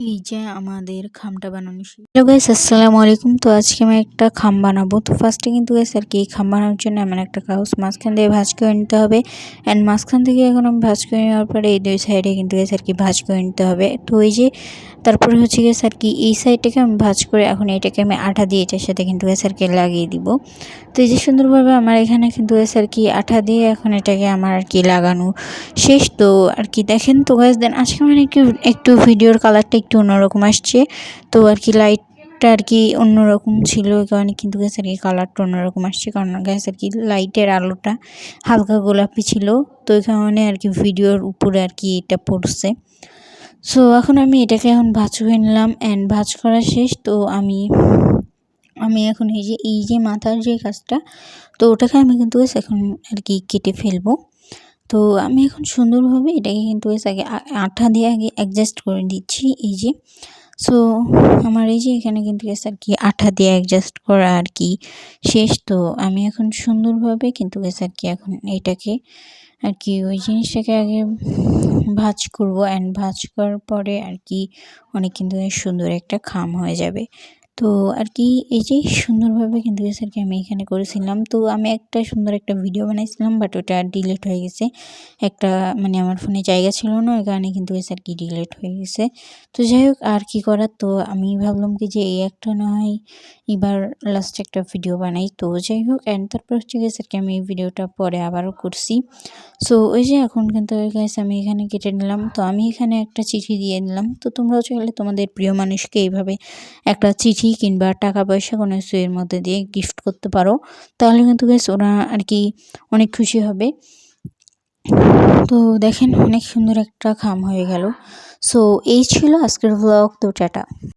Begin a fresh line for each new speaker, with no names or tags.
এই যে আমাদের খামটা বানানো হ্যালো গাইস আসসালামু আলাইকুম। তো আজকে আমি একটা খাম বানাবো। তো ফার্স্টে কিন্তু গাইস আর কি, এই খাম বানানোর জন্য এমন একটা কাগজ, মাঝখান দিয়ে ভাজ করে নিতে হবে। অ্যান্ড মাঝখান থেকে এখন আমি ভাজ করে নেওয়ার পরে এই দুই সাইডে কিন্তু গাইস আর কি, ভাজ করে নিতে হবে। তো এই যে, তারপরে হচ্ছে গেছে আর কি, এই সাইডটাকে আমি ভাজ করে এখন এটাকে আমি আঠা দিয়ে এটার সাথে কিন্তু গেছে আর কি, লাগিয়ে দিব। তো এই যে সুন্দরভাবে আমার এখানে কিন্তু গেছে আর কি, আঠা দিয়ে এখন এটাকে আমার আর কি, লাগানো। শেষ তো আর কি, দেখেন তো গাছ দেন আজকে মানে একটু একটু ভিডিওর কালারটা একটু অন্যরকম আসছে। তো আর কি লাইট আর কি অন্যরকম ছিল ওই কারণে কিন্তু গ্যাস আর কি কালারটা অন্যরকম আসছে। কারণ গ্যাস আর কি লাইটের আলোটা হালকা গোলাপি ছিল, তো ওই কারণে আর কি ভিডিওর উপরে আর কি এটা পড়ছে। সো এখন আমি এটাকে এখন ভাজ করে নিলাম অ্যান্ড ভাজ করা শেষ। তো আমি আমি এখন এই যে এই যে মাথার যে কাজটা, তো ওটাকে আমি কিন্তু এখন আর কি কেটে ফেলব। তো আমি এখন সুন্দরভাবে এটাকে কিন্তু আগে আঠা দিয়ে আগে অ্যাডজাস্ট করে দিচ্ছি এই যে। সো আমার এই যে এখানে কিন্তু গেছে আর কি আঠা দিয়ে অ্যাডজাস্ট করা আর কি শেষ। তো আমি এখন সুন্দরভাবে কিন্তু গেছে আর কি এখন এটাকে আর কি ওই জিনিসটাকে আগে ভাজ করব। অ্যান্ড ভাজ করার পরে আর কি অনেক কিন্তু সুন্দর একটা খাম হয়ে যাবে। তো আর কি, এই যে সুন্দরভাবে কিন্তু আর কি আমি এখানে করেছিলাম। তো আমি একটা সুন্দর একটা ভিডিও বানাইছিলাম বাট ওটা ডিলিট হয়ে গেছে। একটা মানে আমার ফোনে জায়গা ছিল না, ওই কারণে কিন্তু আর কি ডিলিট হয়ে গেছে। তো যাই হোক, আর কি করার? তো আমি ভাবলাম কি যে এই একটা না হয় এবার লাস্ট একটা ভিডিও বানাই। তো যাই হোক অ্যান্ড তারপর হচ্ছে গেছে আর কি আমি এই ভিডিওটা পরে আবারও করছি। সো ওই যে এখন কিন্তু গেছে আমি এখানে কেটে নিলাম। তো আমি এখানে একটা চিঠি দিয়ে দিলাম। তো তোমরাও চাইলে তোমাদের প্রিয় মানুষকে এইভাবে একটা চিঠি কিংবা টাকা পয়সা কোনো কিছু এর মধ্যে দিয়ে গিফট করতে পারো, তাহলে কিন্তু গ্যাস ওরা আর কি অনেক খুশি হবে। তো দেখেন অনেক সুন্দর একটা খাম হয়ে গেল। সো এই ছিল আজকের ব্লগ তো টাটা।